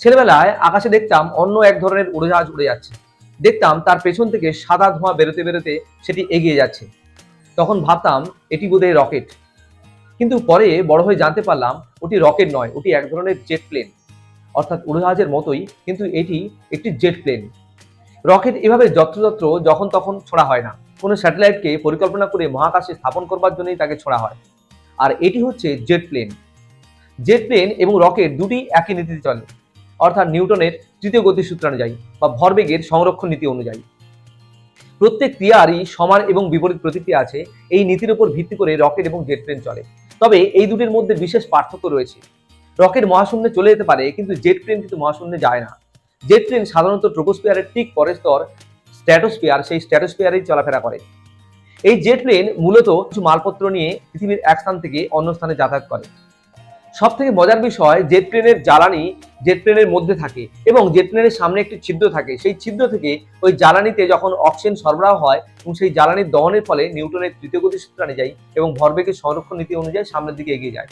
ছেলেবেলায় আকাশে দেখতাম অন্য এক ধরনের উড়োজাহাজ উড়ে যাচ্ছে। দেখতাম তার পেছন থেকে সাদা ধোঁয়া বেরোতে বেরোতে সেটি এগিয়ে যাচ্ছে। তখন ভাবতাম, এটি বোধহয় রকেট। কিন্তু পরে বড় হয়ে জানতে পারলাম, ওটি রকেট নয়, ওটি এক ধরনের জেট প্লেন। অর্থাৎ উড়োজাহাজের মতোই, কিন্তু এটি একটি জেট প্লেন। রকেট এভাবে যত্রযত্র যখন তখন ছোড়া হয় না। কোনো স্যাটেলাইটকে পরিকল্পনা করে মহাকাশে স্থাপন করবার জন্যই তাকে ছোড়া হয়। আর এটি হচ্ছে জেট প্লেন। জেট প্লেন এবং রকেট দুটি একই নীতিতে চলে। অর্থাৎ নিউটনের তৃতীয় গতি সূত্রানুযায়ী বা ভরবেগের সংরক্ষণ নীতি অনুযায়ী। প্রত্যেক ক্রিয়ারই সমান এবং বিপরীত প্রতিক্রিয়া আছে, এই নীতির উপর ভিত্তি করে রকেট এবং জেট প্লেন চলে। তবে এই দুটির মধ্যে বিশেষ পার্থক্য রয়েছে। রকেট মহাশূন্যে চলে যেতে পারে, কিন্তু জেট প্লেন কিন্তু মহাশূন্যে যায় না। জেট প্লেন সাধারণত ট্রোপোস্ফিয়ারের ঠিক পরের স্তর, স্ট্র্যাটোস্ফিয়ার, সেই স্ট্র্যাটোস্ফিয়ারেই চলাফেরা করে। এই জেট প্লেন মূলত কিছু মালপত্র নিয়ে পৃথিবীর এক স্থান থেকে অন্য স্থানে যাতায়াত করে। সব থেকে মজার বিষয়, জেট প্লেনের জ্বালানি জেট প্লেনের মধ্যে থাকে এবং জেট প্লেনের সামনে একটি ছিদ্র থাকে। সেই ছিদ্র থেকে ওই জ্বালানিতে যখন অক্সিজেন সরবরাহ হয় এবং সেই জ্বালানির দহনের ফলে নিউটনের তৃতীয় গতি সূত্র অনুযায়ী এবং ভরবেগের সংরক্ষণ নীতি অনুযায়ী সামনের দিকে এগিয়ে যায়।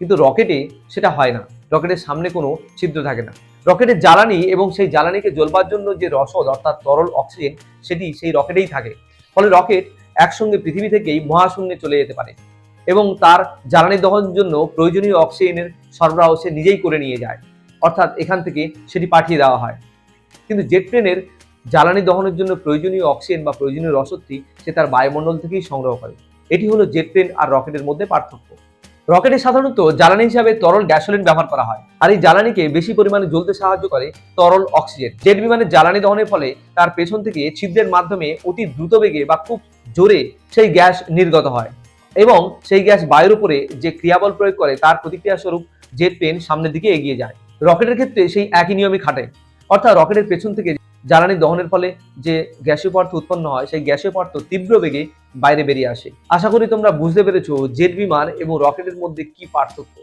কিন্তু রকেটে সেটা হয় না। রকেটের সামনে কোনো ছিদ্র থাকে না। রকেটের জ্বালানি এবং সেই জ্বালানিকে জ্বলবার জন্য যে রসদ অর্থাৎ তরল অক্সিজেন, সেটি সেই রকেটেই থাকে। ফলে রকেট একসঙ্গে পৃথিবী থেকেই মহাশূন্যে চলে যেতে পারে এবং তার জ্বালানি দহনের জন্য প্রয়োজনীয় অক্সিজেনের সরবরাহ সে নিজেই করে নিয়ে যায়। অর্থাৎ এখান থেকে সেটি পাঠিয়ে দেওয়া হয়। কিন্তু জেট প্লেনের জ্বালানি দহনের জন্য প্রয়োজনীয় অক্সিজেন বা প্রয়োজনীয় রসদটি সে তার বায়ুমণ্ডল থেকেই সংগ্রহ করে। এটি হলো জেট প্লেন আর রকেটের মধ্যে পার্থক্য। রকেটে সাধারণত জ্বালানি হিসাবে তরল গ্যাসোলিন ব্যবহার করা হয় আর এই জ্বালানিকে বেশি পরিমাণে জ্বলতে সাহায্য করে তরল অক্সিজেন। জেট বিমানের জ্বালানি দহনের ফলে তার পেছন থেকে ছিদ্রের মাধ্যমে অতি দ্রুত বেগে বা খুব জোরে সেই গ্যাস নির্গত হয় এবং সেই গ্যাস বায়ুর উপরে যে ক্রিয়াবল প্রয়োগ করে তার প্রতিক্রিয়া স্বরূপ জেট প্লেন সামনের দিকে এগিয়ে যায়। রকেটের ক্ষেত্রে সেই একই নিয়মই খাটে। অর্থাৎ রকেটের পেছন থেকে জ্বালানি দহনের ফলে যে গ্যাসীয় পদার্থ উৎপন্ন হয়, সেই গ্যাসীয় পদার্থ তীব্র বেগে বাইরে বেরিয়ে আসে। আশা করি তোমরা বুঝতে পেরেছ জেট বিমান এবং রকেটের মধ্যে কি পার্থক্য।